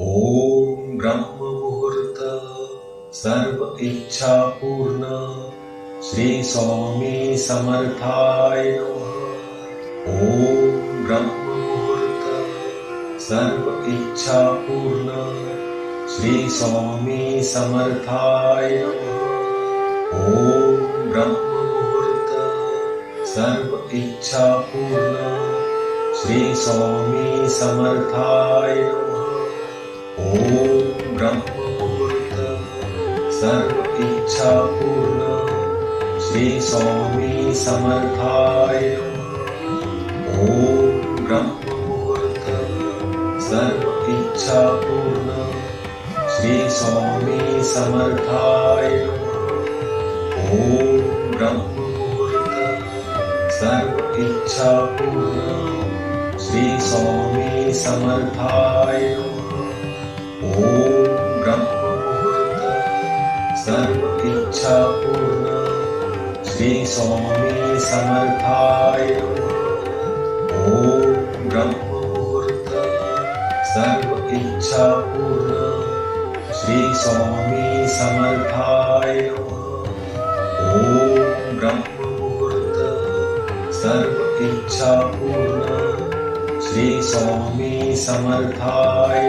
ॐ ब्रह्ममुहूर्त सर्व इच्छा पूर्ण। श्री स्वामी समर्थाय ॐ ब्रह्ममुहूर्त सर्व इच्छा पूर्ण। श्री स्वामी समर्थाय ॐ ब्रह्ममुहूर्त सर्व इच्छा पूर्ण। श्री स्वामी समर्थाय सर्व इच्छा पूर्ण श्री स्वामी समर्थाय ॐ ब्रह्ममुहूर्त सर्व इच्छा पूर्ण श्री स्वामी समर्थाय ॐ ब्रह्ममुहूर्त सर्व इच्छा पूर्ण श्री स्वामी समर्थाय ॐ सर्व इच्छा पूर्ण श्री स्वामी समर्थाय ॐ ब्रह्ममुहूर्त सर्व इच्छा पूर्ण श्री स्वामी समर्थाय ॐ ब्रह्ममुहूर्त सर्व इच्छा पूर्ण श्री स्वामी समर्थाय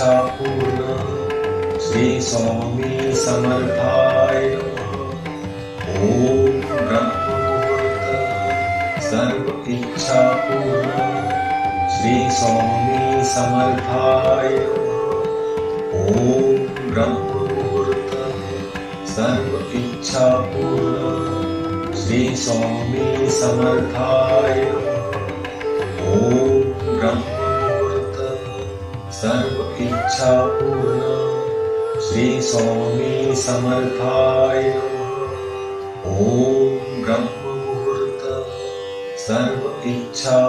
इच्छा पूर्ण श्री स्वामी समर्थाय ॐ ब्रह्ममुहूर्त सर्व इच्छा पूर्ण श्री स्वामी समर्थाय ॐ ब्रह्ममुहूर्त सर्व इच्छा पूर्ण श्री स्वामी समर्थाय ॐ ब्रह्ममुहूर्त सर्व इच्छा पूर्ण श्री स्वामी समर्थाय ॐ ब्रह्ममुहूर्त सर्व इच्छा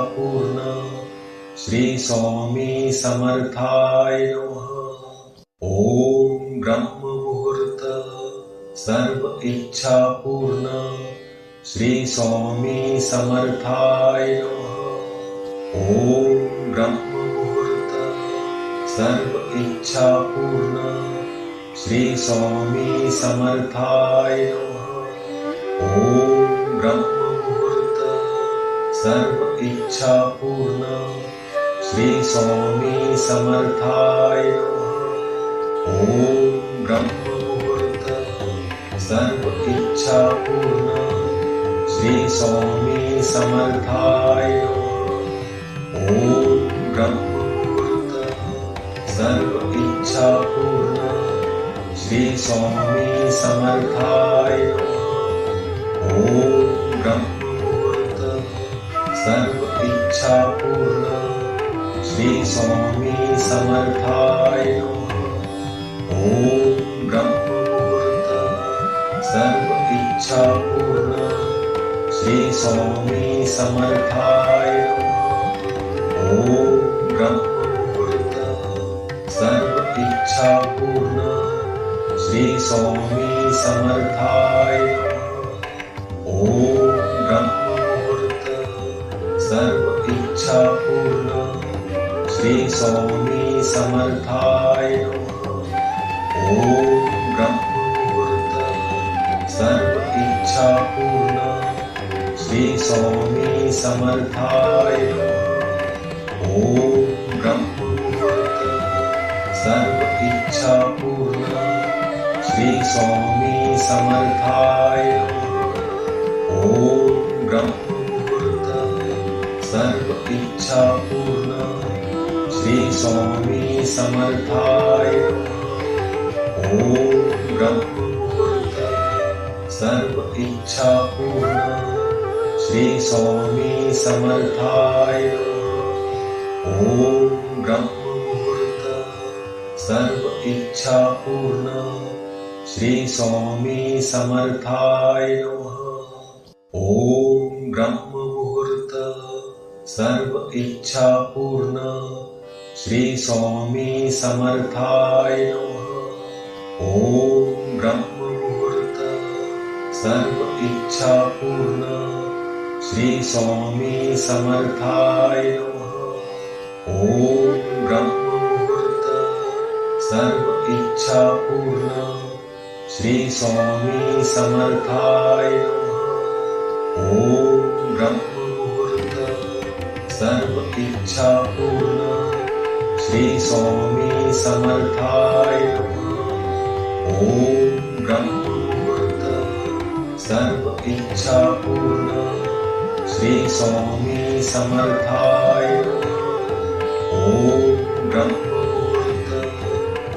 श्री स्वामी समर्थाय ॐ ब्रह्ममुहूर्त सर्व इच्छा पूर्ण श्री स्वामी समर्थाय ॐ ब्रह्ममुहूर्त सर्व इच्छा पूर्ण श्री स्वामी समर्थाय ॐ ब्रह्ममुहूर्त सर्व इच्छा पूर्ण श्री स्वामी समर्थाय ॐ ब्रह्ममुहूर्त सर्व इच्छा पूर्ण श्री स्वामी समर्थाय ॐ ब्रह्ममुहूर्त सर्व इच्छा पूर्ण श्री स्वामी समर्थाय ॐ ब्रह्मोत श्री स्वामी समर्थाय ॐ ब्रह्मोत श्री स्वामी समर्थाय श्रीस्वामी समर्थाय ॐ पूर्ण श्री स्वामी समर्थाय ॐ पूर्ण श्री स्वामी समर्थाय ॐ पूर्ण श्रीस्वामी समर्थाय नमः। ॐ ब्रह्ममुहूर्त सर्व इच्छापूर्ण श्रीस्वामी समर्थाय नमः। ॐ ब्रह्ममुहूर्त सर्व इच्छापूर्ण श्रीस्वामी समर्थाय नमः। ॐ ब्रह्ममुहूर्त सर्व इच्छा पूर्ण। श्री स्वामी समर्थाय। नमः ॐ ब्रह्ममुहूर्त। सर्व इच्छा पूर्ण। श्री स्वामी समर्थाय। नमः ॐ ब्रह्ममुहूर्त। सर्व इच्छा पूर्ण। श्री स्वामी समर्थाय। ॐ ब्रह्ममुहूर्त।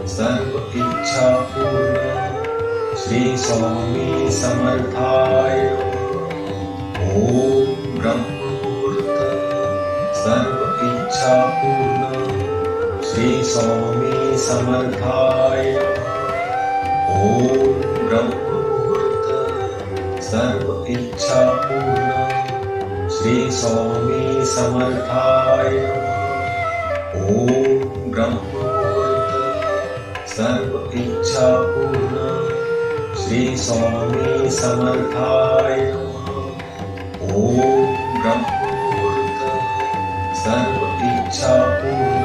सर्व इच्छा पूर्ण श्री स्वामी समर्थाय ॐ ब्रह्ममुहूर्त सर्व इच्छा पूर्ण श्री स्वामी समर्थाय ॐ ब्रह्ममुहूर्त सर्व इच्छा पूर्ण श्री स्वामी समर्थाय ॐ इच्छा पूर्ण श्रीस्वामी समर्थाय ॐ ब्रह्मूर्त सर्व इच्छापूर्ण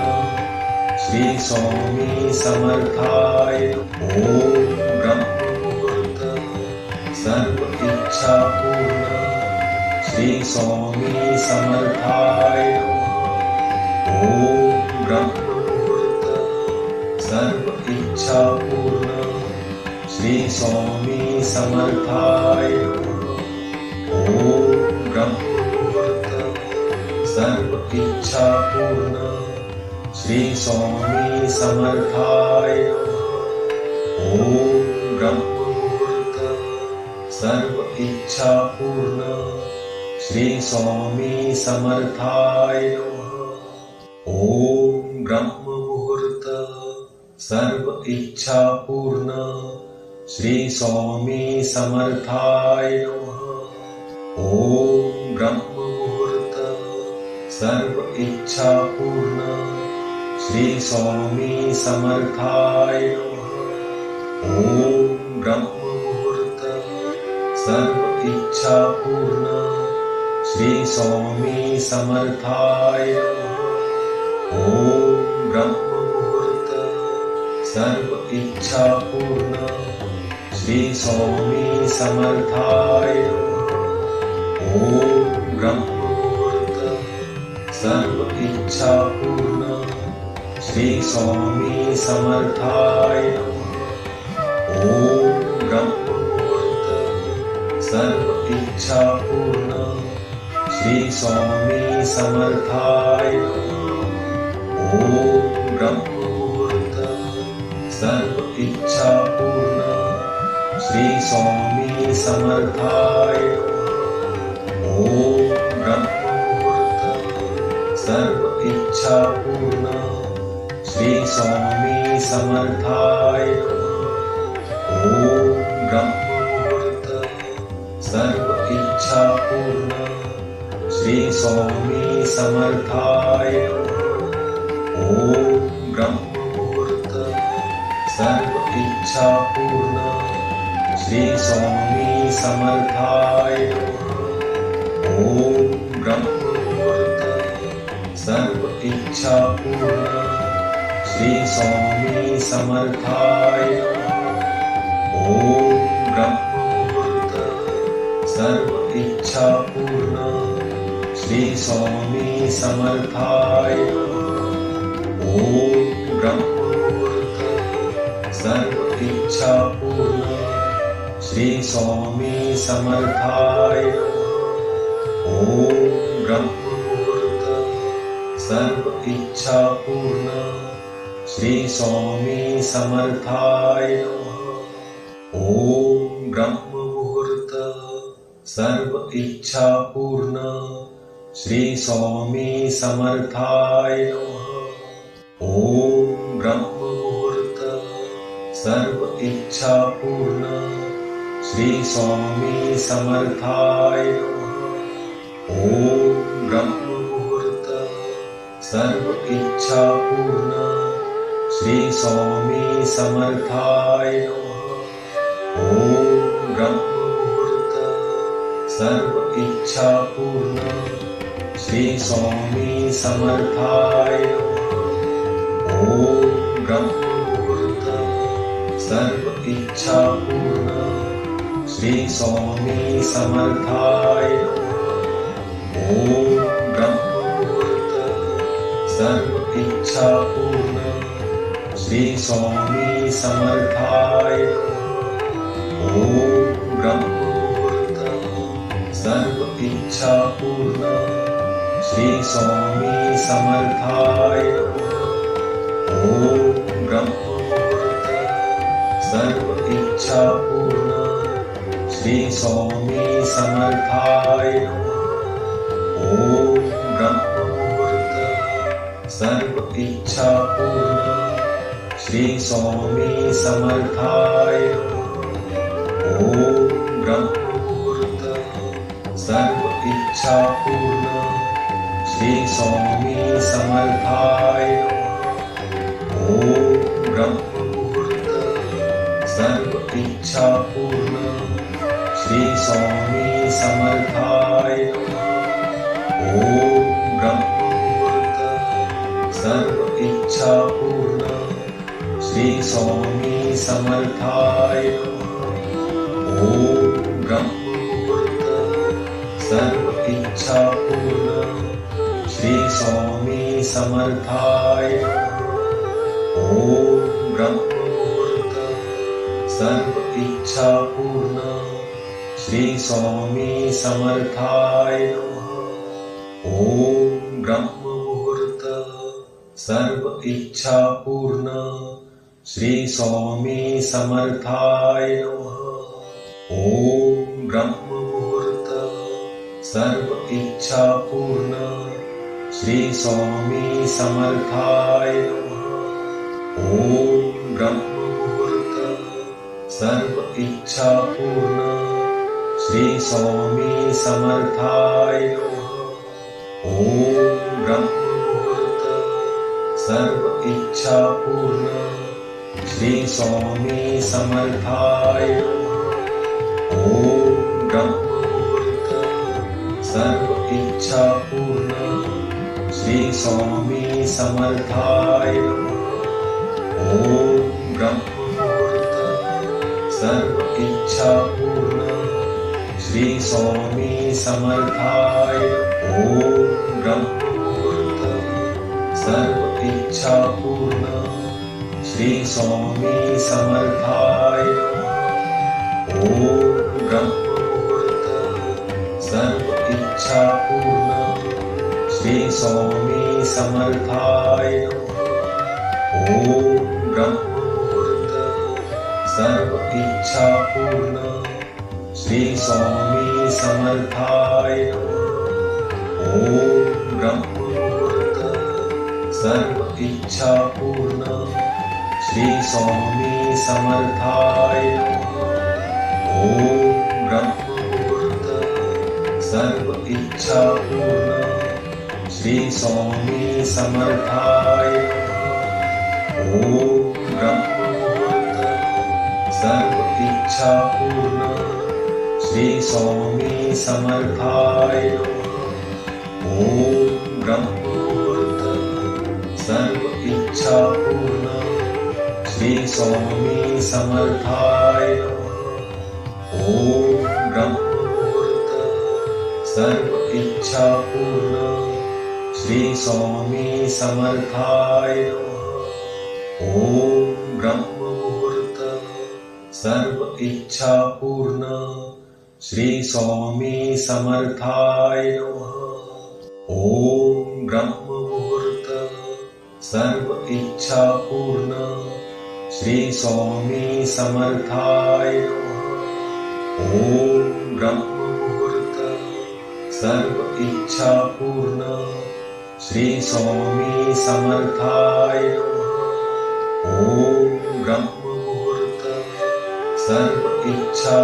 श्रीस्वामी समर्थाय ॐ ब्रह्मूर्त सर्व श्री स्वामी समर्थाय ॐ ब्रह्मूर्त सर्व सा पूर्ण श्रीस्वामी समर्थाय ॐ ब्रह्मवर्तने सर्वइच्छापूर्ण श्रीस्वामी समर्थाय ॐ ब्रह्मवर्तने सर्वइच्छापूर्ण श्रीस्वामी समर्थाय ॐ ब्रह्ममुहूर्त सर्व इच्छा पूर्ण श्री स्वामी समर्थाय ॐ ब्रह्ममुहूर्त सर्व इच्छा पूर्ण श्री स्वामी समर्थाय ॐ ब्रह्ममुहूर्त सर्व इच्छा पूर्ण श्री स्वामी समर्थाय ॐ ब्रह्ममुहूर्त सर्व इच्छा पूर्ण श्री स्वामी समर्थाय। ॐ ब्रह्ममुहूर्त सर्व इच्छा पूर्ण श्री स्वामी समर्थाय। ॐ ब्रह्ममुहूर्त सर्व इच्छा पूर्ण श्री स्वामी समर्थाय। ॐ ब्रह्ममुहूर्त सर्व इच्छा पूर्ण श्री स्वामी समर्थाय। ॐ ब्रह्ममुहूर्त सर्व इच्छा पूर्ण श्री स्वामी समर्थाय। ॐ ब्रह्ममुहूर्त सर्व इच्छा पूर्ण श्री स्वामी समर्थाय। ॐ पूर्ण श्री स्वामी समर्थाय ॐ ब्रह्ममुहूर्त सर्व इच्छा पूर्ण श्री स्वामी समर्थाय ॐ ब्रह्ममुहूर्त सर्व इच्छा पूर्ण श्री स्वामी समर्थाय ॐ ब्रह्ममुहूर्त सर्व इच्छा पूर्ण श्री स्वामी समर्थाय पूर्ण श्री स्वामी समर्थाय ॐ ब्रह्ममुहूर्त सर्व इच्छा पूर्ण श्री स्वामी समर्थाय ॐ ब्रह्ममुहूर्त सर्व इच्छा पूर्ण श्री स्वामी समर्थाय ॐ ब्रह्ममुहूर्त सर्व इच्छा पूर्ण श्री स्वामी समर्थाय ॐ ब्रह्ममुहूर्त सर्व इच्छा पूर्ण श्री स्वामी समर्थाय ॐ ब्रह्ममुहूर्त सर्व इच्छा पूर्ण श्री स्वामी समर्थाय ॐ ब्रह्ममुहूर्त सर्व इच्छा पूर्ण श्री स्वामी समर्थाय ॐ ब्रह्ममुहूर्त सर्व इच्छा पूर्ण श्री स्वामी समर्थाय ॐ श्री स्वामी समर्थाय ब्रह्ममुहूर्त सर्व इच्छा पूर्ण श्री स्वामी समर्थाय ॐ ब्रह्ममुहूर्त सर्व इच्छा पूर्ण श्री स्वामी समर्थाय ॐ ब्रह्ममुहूर्त सर्व इच्छा स्वामी समर्थाय। ब्रह्ममुहूर्त सर्व इच्छा पूर्ण श्री स्वामी समर्थाय। ॐ ब्रह्ममुहूर्त सर्व इच्छा पूर्ण श्री स्वामी समर्थाय स्वामी समर्थाय ॐ ब्रह्ममुहूर्त सर्व इच्छा पूर्ण। श्री स्वामी समर्थाय ॐ ब्रह्ममुहूर्त सर्व इच्छा पूर्ण। श्री स्वामी समर्थाय ॐ ब्रह्ममुहूर्त सर्व इच्छा पूर्ण। श्री स्वामी समर्थाय। ॐ ब्रह्ममुहूर्त सर्व इच्छा पूर्ण। श्री स्वामी समर्थाय। ॐ ब्रह्ममुहूर्त सर्व इच्छा पूर्ण। श्री स्वामी समर्थाय। ॐ ब्रह्ममुहूर्त सर्व इच्छा पूर्ण श्री स्वामी समर्थाय ॐ ब्रह्ममुहूर्त सर्व इच्छा पूर्ण श्री स्वामी समर्थाय ॐ ब्रह्ममुहूर्त सर्व इच्छा पूर्ण श्री स्वामी समर्थाय ॐ ब्रह्ममुहूर्त सर्व इच्छा पूर्ण श्री स्वामी समर्थाय। ॐ ब्रह्ममुहूर्त सर्व इच्छा पूर्ण श्री स्वामी समर्थाय। ॐ ब्रह्ममुहूर्त सर्व इच्छा पूर्ण श्री स्वामी समर्थाय। ॐ ब्रह्ममुहूर्त सर्व इच्छा पूर्ण श्री स्वामी समर्थाय ॐ ब्रह्ममुहूर्त सर्व इच्छा पूर्ण श्री स्वामी समर्थाय ॐ ब्रह्ममुहूर्त सर्व इच्छा पूर्ण श्री स्वामी समर्थाय ॐ ब्रह्ममुहूर्त सर्व इच्छा पूर्ण श्री स्वामी समर्थाय ॐ ब्रह्ममुहूर्त सर्व इच्छा पूर्ण श्री स्वामी समर्थाय ॐ ब्रह्ममुहूर्त सर्व इच्छा पूर्ण श्री स्वामी समर्थाय ॐ ब्रह्ममुहूर्त सर्व इच्छा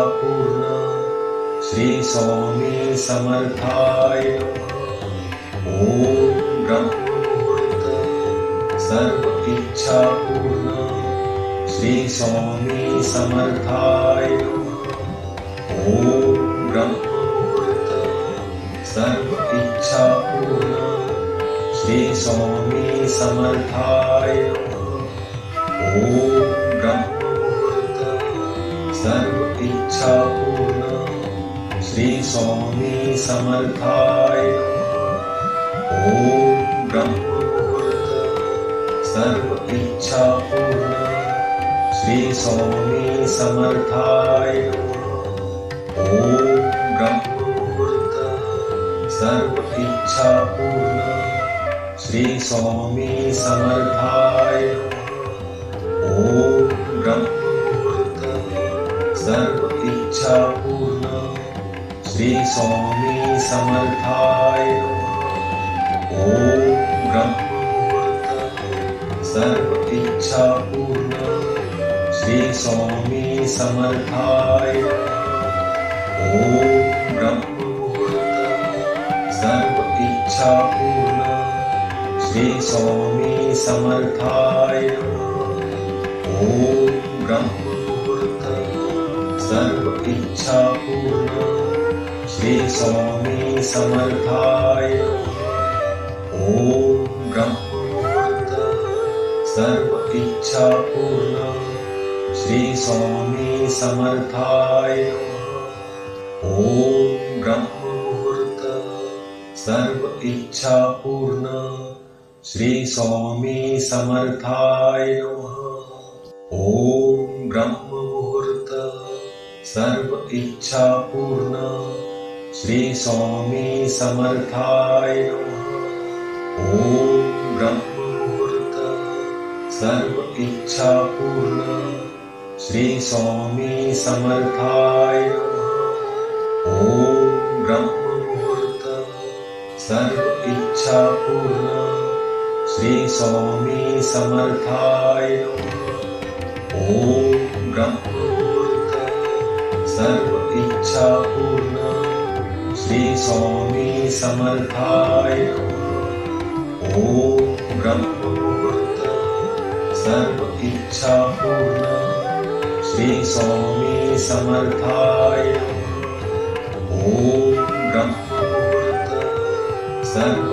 पूर्ण श्री स्वामी समर्थाय। ॐ ब्रह्ममुहूर्त सर्व इच्छा पूर्ण श्री स्वामी समर्थाय। ॐ इच्छा पूर्ण श्री स्वामी समर्थाय। ॐ सर्व इच्छा श्री स्वामी समर्थाय ॐ ब्रह्ममुहूर्त सर्व इच्छा पूर्ण श्री स्वामी समर्थाय ॐ ब्रह्ममुहूर्त सर्व इच्छा पूर्ण श्री स्वामी समर्थाय श्री स्वामी समर्थाय ॐ पूर्ण श्री स्वामी समर्थाय ॐ पूर्ण श्री स्वामी समर्थाय। ॐ ब्रह्मोक्त सर्व श्री स्वामी समर्थाय। ॐ ब्रह्ममुहूर्त सर्व इच्छापूर्ण श्रीस्वामी समर्थाय नमः। ॐ ब्रह्ममुहूर्त सर्व इच्छापूर्ण पूर्ण श्री स्वामी समर्थाय ॐ ब्रह्ममुहूर्त सर्व इच्छा पूर्ण श्री स्वामी समर्थाय ॐ ब्रह्ममुहूर्त सर्व इच्छा पूर्ण श्री स्वामी समर्थाय ॐ ब्रह्ममुहूर्त सर्व इच्छा श्रीस्वामी समर्थाय। ॐ ब्रह्ममुहूर्त सर्व श्री स्वामी समर्थाय। ॐ ब्रह्ममुहूर्त सर्व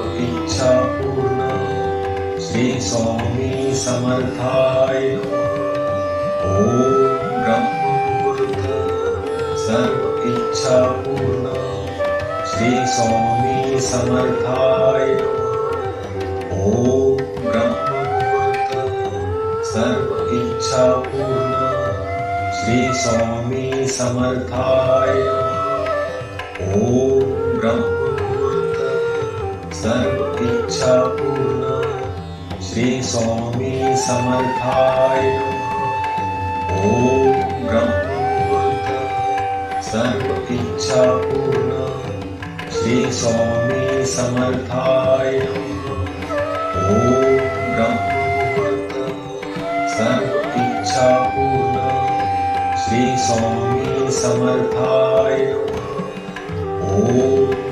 श्री स्वामी समर्थाय। ओम समर्थाय। ॐ ब्रह्ममुहूर्त सर्व इच्छा पूर्ण श्री स्वामी समर्थाय। ॐ ब्रह्ममुहूर्त सर्व इच्छा पूर्ण श्री स्वामी समर्थाय। श्री स्वामी समर्थाय। ॐ ब्रह्ममुहूर्त सर्व श्री स्वामी समर्थाय। ॐ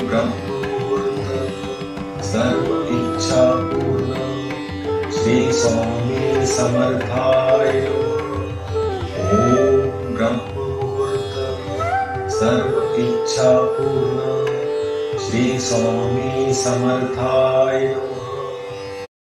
ब्रह्ममुहूर्त सर्व श्री स्वामी समर्थाय। ॐ ब्रह्ममुहूर्त सर्व इच्छा पूर्ण श्री स्वामी समर्थाय